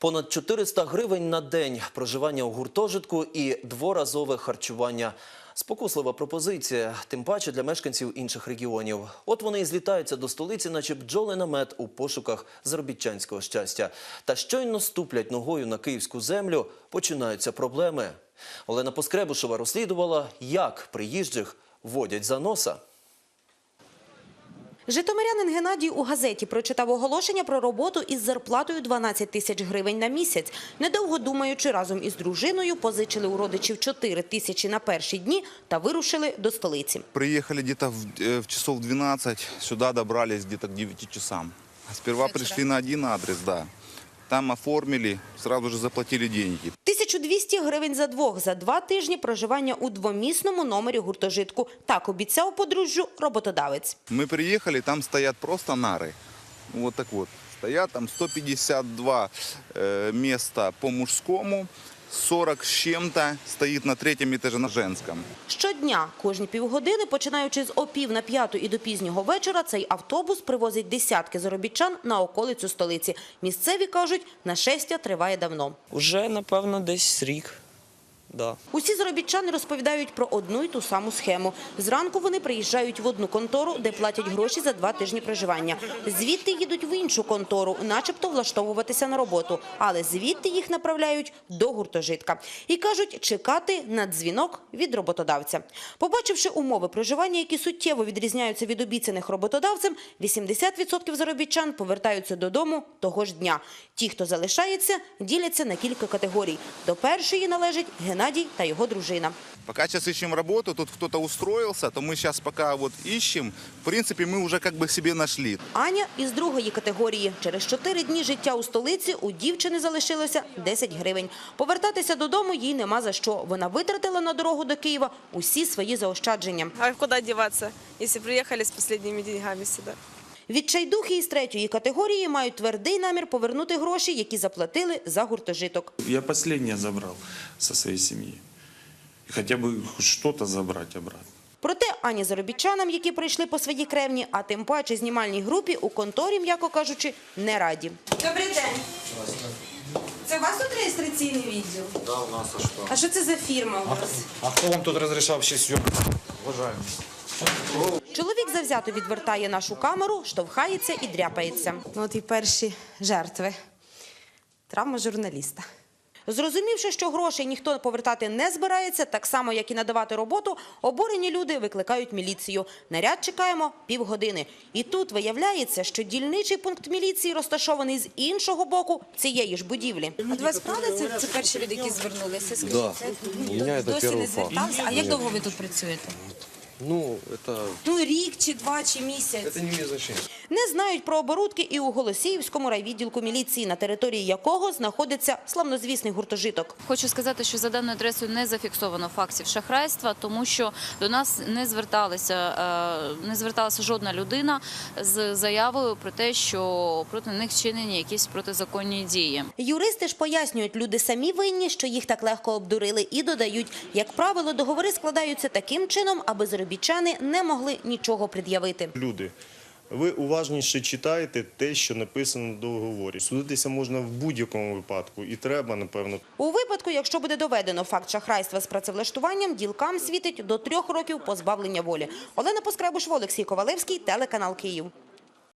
Понад 400 гривень на день проживання у гуртожитку і дворазове харчування. Спокуслива пропозиція, тим паче для мешканців інших регіонів. От вони і злітаються до столиці, наче бджоли на мед у пошуках заробітчанського щастя. Та щойно ступлять ногою на київську землю, починаються проблеми. Олена Поскребушева розслідувала, як приїжджих водять за носа. Житомирянин Геннадій у газеті прочитав оголошення про роботу із зарплатою 12 тисяч гривень на місяць. Недовго думаючи, разом із дружиною позичили у родичів 4 тисячі на перші дні та вирушили до столиці. Приехали где-то в, часов 12, сюда добрались где-то к 9 часам. Сперва пришли на один адрес, да. Там оформили, сразу же заплатили деньги. 1200 гривень за двох за два тижні проживання у двомісному номері гуртожитку. Так обіцяв подружжю роботодавець. Мы приехали, там стоят просто нары. Вот так вот. Стоят там 152 э, места по мужскому, 40 з чим-то стоїть на третьому этаже на Женському. Щодня, кожні півгодини, починаючи з опів на п'яту і до пізнього вечора, цей автобус привозить десятки заробітчан на околицю столиці. Місцеві кажуть, нашестя триває давно. Уже, напевно, десь рік. Усі заробітчани розповідають про одну й ту саму схему. Зранку вони приїжджають в одну контору, де платять гроші за два тижні проживання. Звідти їдуть в іншу контору, начебто влаштовуватися на роботу. Але звідти їх направляють до гуртожитка. І кажуть, чекати на дзвінок від роботодавця. Побачивши умови проживання, які суттєво відрізняються від обіцяних роботодавцем, 80% заробітчан повертаються додому того ж дня. Ті, хто залишається, діляться на кілька категорій. До першої належить Геннадій та його дружина. Пока сейчас ищем работу, тут кто-то устроился, то мы сейчас пока вот ищем. В принципе, мы уже как бы себе нашли. Аня із другої категорії. Через чотири дні життя у столиці у дівчини залишилося 10 гривень. Повертатися додому їй нема за що. Вона витратила на дорогу до Києва усі свої заощадження. А куда деваться, если приехали с последними деньгами сюда? Відчайдухи із третьої категорії мають твердий намір повернути гроші, які заплатили за гуртожиток. Я последнее забрал со своей семьи. И хотя бы хоть что-то забрать обратно. Проте ані заробітчанам, які прийшли по свої кревні, а тим паче знімальній групі у конторі, м'яко кажучи, не раді. Добрий день. Це у вас тут реєстраційний відділ? Да, у нас а что? А що це за фірма у вас? А кто вам тут разрешал вообще съемку? Уважаемый. Чоловік завзято відвертає нашу камеру, штовхається і дряпається. Ну, От і перші жертви. Травма журналіста. Зрозумівши, що грошей ніхто повертати не збирається, так само, як і надавати роботу, обурені люди викликають міліцію. Наряд чекаємо півгодини. І тут виявляється, що дільничий пункт міліції розташований з іншого боку цієї ж будівлі. От вас правда це, це перші люди, які звернулися? Скажіть, Да. це досі не факт. звертався? А як довго ви тут працюєте? Ну, это, Ну, рік чи два, чи місяць. это не имеет значения. Не знають про оборудки і у Голосіївському райвідділку міліції, на території якого знаходиться славнозвісний гуртожиток. Хочу сказати, що за даною адресою не зафіксовано фактів шахрайства, тому що до нас не зверталися, е, не зверталася жодна людина з заявою про те, що проти них вчинені якісь протизаконні дії. Юристи ж пояснюють, люди самі винні, що їх так легко обдурили, і додають, як правило, договори складаються таким чином, аби заробітчани не могли нічого пред'явити. Люди, ви уважніше читаєте те, що написано в договорі. Судитися можна в будь-якому випадку, і треба, напевно, У випадку, якщо буде доведено факт шахрайства з працевлаштуванням, ділкам світить до трьох років позбавлення волі. Олена Поскребуш, Олексій Ковалевський, телеканал Київ.